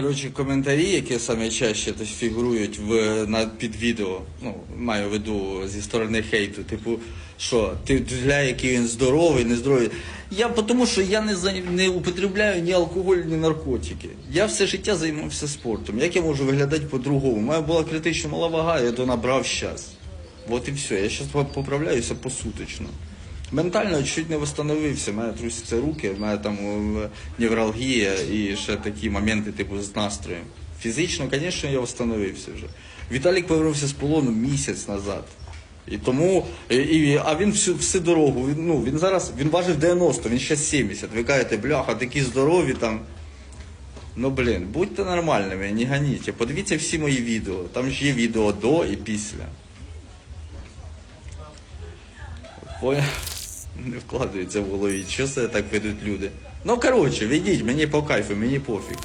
Коротше, коментарі, які саме чаще тобто, фігурують в, на, під відео, ну, маю в виду зі сторони хейту, типу, що ти гля, який він здоровий, нездоровий. Я тому, що я не, за- не употребляю ні алкоголь, ні наркотики. Я все життя займався спортом. Як я можу виглядати по-другому? У мене була критично мала вага, я то набрав щас. От і все. Я зараз поправляюся посуточно. Ментально чуть не восстановився, в мене трусяться руки, в мене там е, невралгія і ще такі моменти, типу, з настроєм. Фізично, звісно, я восстановився вже. Віталік повернувся з полону місяць назад. І тому, і, і- а він всю, всю дорогу, він, ну, він зараз, він важив 90, він ще 70. Ви кажете, бляха, такі здорові там. Ну блін, будьте нормальними, не ганіть. Подивіться всі мої відео. Там ж є відео до і після. Понял? Не вкладається в голові. Що це так ведуть люди? Ну коротше, ведіть, мені по кайфу, мені пофіг.